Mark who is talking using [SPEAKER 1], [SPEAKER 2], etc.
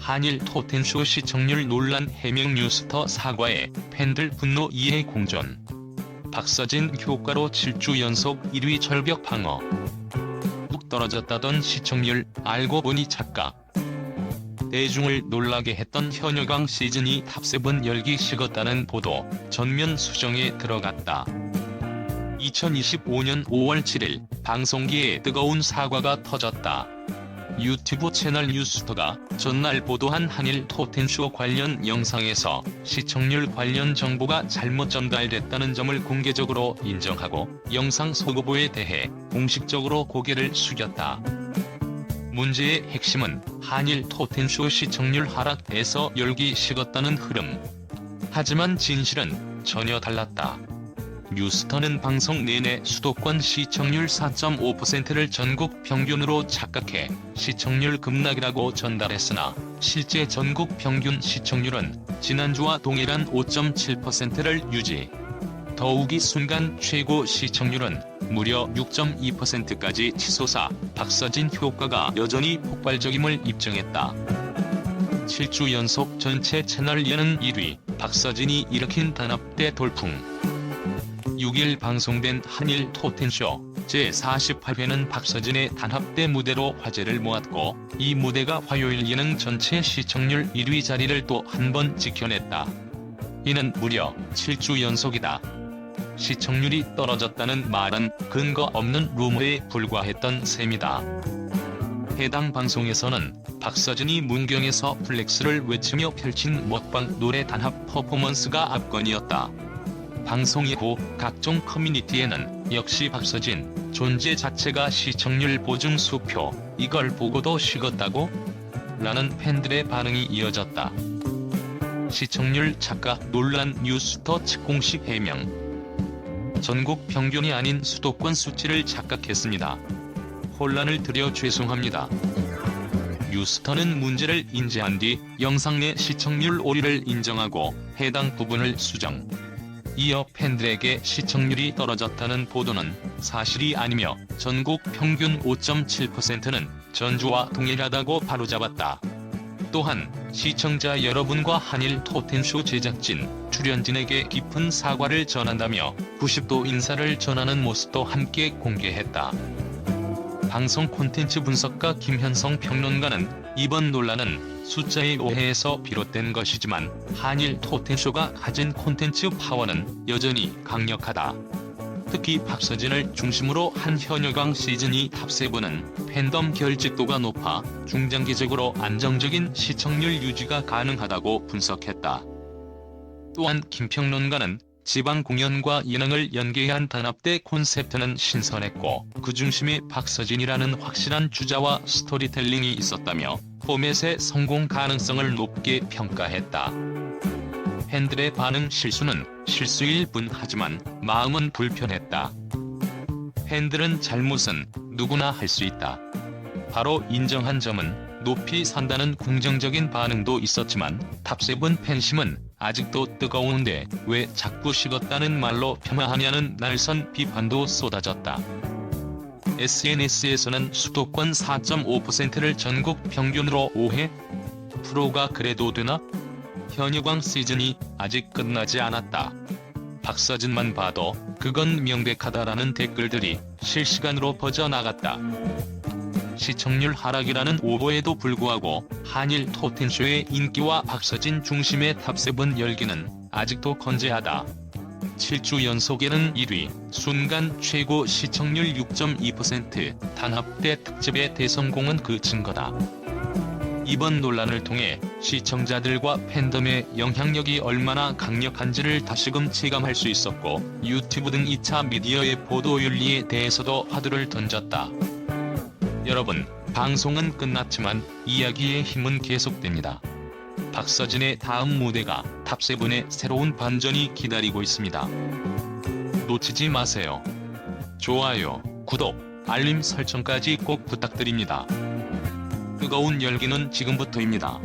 [SPEAKER 1] 한일 토텐쇼 시청률 논란 해명 뉴스터 사과에 팬들 분노 이해 공존. 박서진 효과로 7주 연속 1위 절벽 방어. 뚝 떨어졌다던 시청률 알고 보니 착각. 대중을 놀라게 했던 현여강 시즌이 탑7 열기 식었다는 보도 전면 수정에 들어갔다. 2025년 5월 7일 방송기에 뜨거운 사과가 터졌다. 유튜브 채널 뉴스터가 전날 보도한 한일 토텐쇼 관련 영상에서 시청률 관련 정보가 잘못 전달됐다는 점을 공개적으로 인정하고 영상 소거보에 대해 공식적으로 고개를 숙였다. 문제의 핵심은 한일 토텐쇼 시청률 하락에서 열기 식었다는 흐름. 하지만 진실은 전혀 달랐다. 뉴스터는 방송 내내 수도권 시청률 4.5%를 전국 평균으로 착각해 시청률 급락이라고 전달했으나 실제 전국 평균 시청률은 지난주와 동일한 5.7%를 유지. 더욱이 순간 최고 시청률은 무려 6.2%까지 치솟아 박서진 효과가 여전히 폭발적임을 입증했다. 7주 연속 전체 채널 예능 1위 박서진이 일으킨 단합대 돌풍 6일 방송된 한일 토텐쇼 제48회는 박서진의 단합대 무대로 화제를 모았고 이 무대가 화요일 예능 전체 시청률 1위 자리를 또 한 번 지켜냈다. 이는 무려 7주 연속이다. 시청률이 떨어졌다는 말은 근거 없는 루머에 불과했던 셈이다. 해당 방송에서는 박서진이 문경에서 플렉스를 외치며 펼친 먹방 노래 단합 퍼포먼스가 압권이었다. 방송 이후 각종 커뮤니티에는 역시 박서진 존재 자체가 시청률 보증 수표 이걸 보고도 식었다고? 라는 팬들의 반응이 이어졌다. 시청률 착각 논란 뉴스터 측 공식 해명 전국 평균이 아닌 수도권 수치를 착각했습니다. 혼란을 드려 죄송합니다. 뉴스터는 문제를 인지한 뒤 영상 내 시청률 오류를 인정하고 해당 부분을 수정. 이어 팬들에게 시청률이 떨어졌다는 보도는 사실이 아니며 전국 평균 5.7%는 전주와 동일하다고 바로잡았다. 또한 시청자 여러분과 한일 토텐쇼 제작진, 출연진에게 깊은 사과를 전한다며 90도 인사를 전하는 모습도 함께 공개했다. 방송 콘텐츠 분석가 김현성 평론가는 이번 논란은 숫자의 오해에서 비롯된 것이지만 한일 토텐쇼가 가진 콘텐츠 파워는 여전히 강력하다. 특히 박서진을 중심으로 한 현여강 시즌이 탑7은 팬덤 결집도가 높아 중장기적으로 안정적인 시청률 유지가 가능하다고 분석했다. 또한 김평론가는 지방 공연과 예능을 연계한 단합대 콘셉트는 신선했고 그 중심에 박서진이라는 확실한 주자와 스토리텔링이 있었다며 포맷의 성공 가능성을 높게 평가했다. 팬들의 반응 실수는 실수일 뿐 하지만 마음은 불편했다. 팬들은 잘못은 누구나 할 수 있다. 바로 인정한 점은 높이 산다는 긍정적인 반응도 있었지만 탑세븐 팬심은 아직도 뜨거운데 왜 자꾸 식었다는 말로 폄하하냐는 날선 비판도 쏟아졌다. SNS에서는 수도권 4.5%를 전국 평균으로 오해? 프로가 그래도 되나? 현유광 시즌이 아직 끝나지 않았다. 박서진만 봐도 그건 명백하다라는 댓글들이 실시간으로 퍼져나갔다. 시청률 하락이라는 오보에도 불구하고 한일 토텐쇼의 인기와 박서진 중심의 탑7 열기는 아직도 건재하다. 7주 연속에는 1위, 순간 최고 시청률 6.2%, 단합대 특집의 대성공은 그 증거다. 이번 논란을 통해 시청자들과 팬덤의 영향력이 얼마나 강력한지를 다시금 체감할 수 있었고 유튜브 등 2차 미디어의 보도 윤리에 대해서도 화두를 던졌다. 여러분, 방송은 끝났지만 이야기의 힘은 계속됩니다. 박서진의 다음 무대가 탑세븐의 새로운 반전이 기다리고 있습니다. 놓치지 마세요. 좋아요, 구독, 알림 설정까지 꼭 부탁드립니다. 뜨거운 열기는 지금부터입니다.